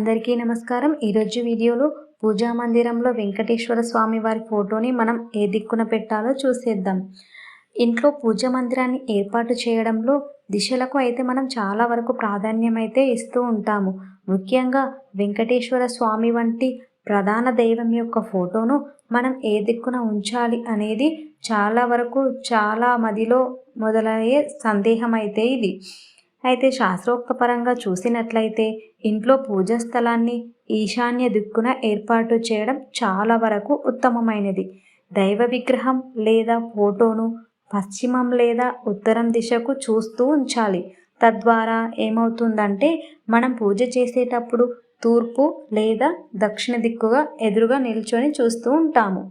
అందరికీ నమస్కారం. ఈరోజు వీడియోలో పూజా మందిరంలో వెంకటేశ్వర స్వామి వారి ఫోటోని మనం ఏ దిక్కున పెట్టాలో చూసేద్దాం. ఇంట్లో పూజ మందిరాన్ని ఏర్పాటు చేయడంలో దిశలకు అయితే మనం చాలా వరకు ప్రాధాన్యం అయితే ఇస్తూ ఉంటాము. ముఖ్యంగా వెంకటేశ్వర స్వామి వంటి ప్రధాన దైవం యొక్క ఫోటోను మనం ఏ దిక్కున ఉంచాలి అనేది చాలా వరకు చాలా మదిలో మొదలయ్యే సందేహం అయితే ఇది. అయితే శాస్త్రోక్తపరంగా చూసినట్లయితే ఇంట్లో పూజా స్థలాన్ని ఈశాన్య దిక్కున ఏర్పాటు చేయడం చాలా వరకు ఉత్తమమైనది. దైవ విగ్రహం లేదా ఫోటోను పశ్చిమం లేదా ఉత్తరం దిశకు చూస్తూ ఉంచాలి. తద్వారా ఏమవుతుందంటే మనం పూజ చేసేటప్పుడు తూర్పు లేదా దక్షిణ దిక్కుగా ఎదురుగా నిల్చొని చూస్తూ ఉంటాము.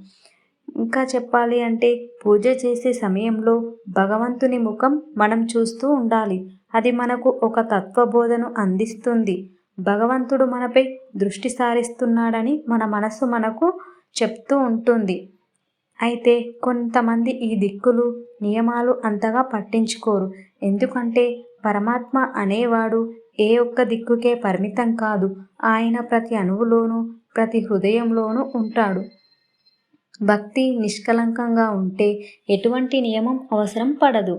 ఇంకా చెప్పాలి అంటే పూజ చేసే సమయంలో భగవంతుని ముఖం మనం చూస్తూ ఉండాలి. అది మనకు ఒక తత్వబోధను అందిస్తుంది. భగవంతుడు మనపై దృష్టి సారిస్తున్నాడని మన మనసు మనకు చెప్తూ ఉంటుంది. అయితే కొంతమంది ఈ దిక్కులు నియమాలు అంతగా పట్టించుకోరు. ఎందుకంటే పరమాత్మ అనేవాడు ఏ ఒక్క దిక్కుకే పరిమితం కాదు. ఆయన ప్రతి అణువులోనూ ప్రతి హృదయంలోనూ ఉంటాడు. భక్తి నిష్కలంకంగా ఉంటే ఎటువంటి నియమం అవసరం పడదు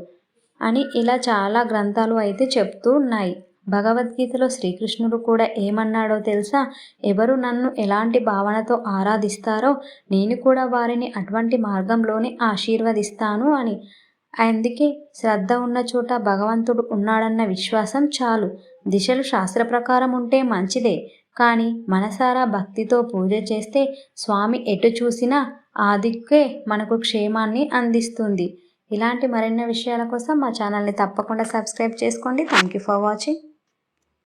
అని ఇలా చాలా గ్రంథాలు అయితే చెప్తూ ఉన్నాయి. భగవద్గీతలో శ్రీకృష్ణుడు కూడా ఏమన్నాడో తెలుసా? ఎవరు నన్ను ఎలాంటి భావనతో ఆరాధిస్తారో నేను కూడా వారిని అటువంటి మార్గంలోనే ఆశీర్వదిస్తాను అని. అందుకే శ్రద్ధ ఉన్న చోట భగవంతుడు ఉన్నాడన్న విశ్వాసం చాలు. దిశలు శాస్త్ర ప్రకారం ఉంటే మంచిదే. కానీ మనసారా భక్తితో పూజ చేస్తే స్వామి ఎటు చూసినా ఆ దిక్కే మనకు క్షేమాన్ని అందిస్తుంది. ఇలాంటి మరిన్ని విషయాల కోసం మా ఛానల్ని తప్పకుండా సబ్స్క్రైబ్ చేసుకోండి. Thank you for watching